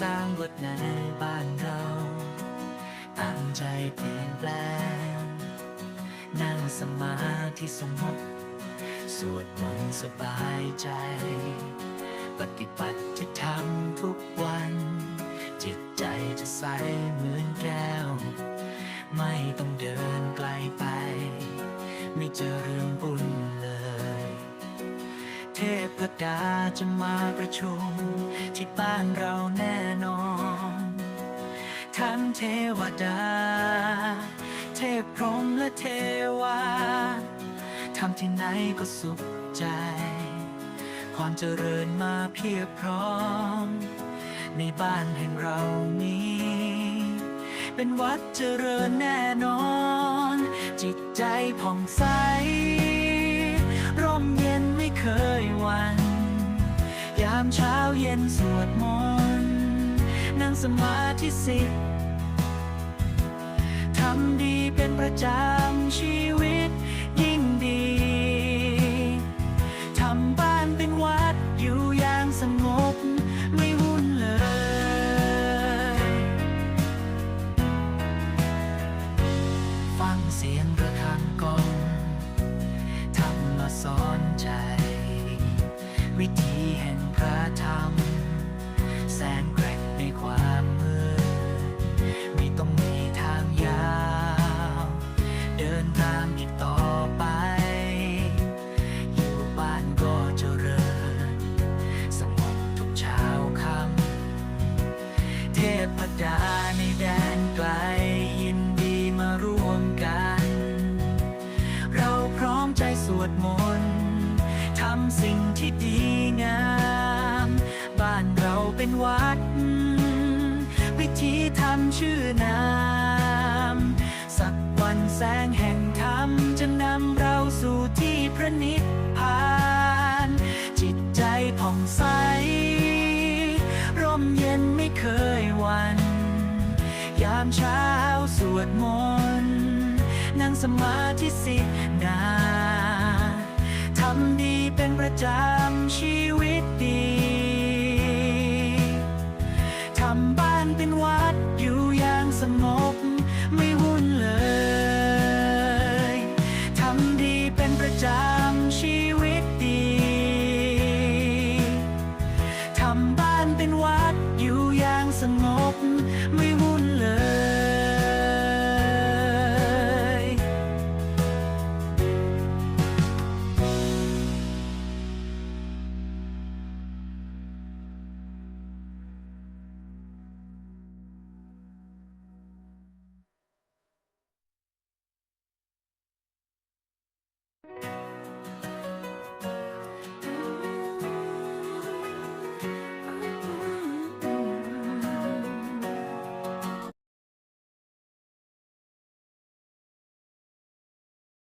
สร้างบทในบ้านเราตั้งใจเปลี่ยนแปลง นั่งสมาธิสงบสวดมนต์สบายใจ ปฏิบัติที่ทำทุกวัน จิตใจจะใสเหมือนแก้ว ไม่ต้องเดินไกลไป ไม่เจอเรื่องบุญเลย เทพดาจะมาประชุม ที่บ้านเราแน่นอน ทั้งเทวดา เทพพรหมและเทวาทำที่ไหนก็สุขใจ ความเจริญมาเพียบพร้อม ในบ้านแห่งเรานี้ เป็นวัดเจริญแน่นอน จิตใจผ่องใสามเช้าเย็นสวดมนต์นั่งสมาธิสิทำดีเป็นประจำชีวิตยิ่งดี ทำบ้านเป็นวัดอยู่อย่างสงบไม่วุ่นเลย ฟังเสียงระฆังกองทำมาสอนใจ เทพดาในแดนไกลยินดีมาร่วมกัน เราพร้อมใจสวดมนต์ทำสิ่งที่ดีงาม บ้านเราเป็นวัด วิธีทำชื่อนามสักวันแสงแห่งธรรมจะนำเราสู่ที่พระนิพพาน จิตใจผ่องใสามเช้าสวดมนต์นั่งสมาธิสินาทำดีเป็นประจำชี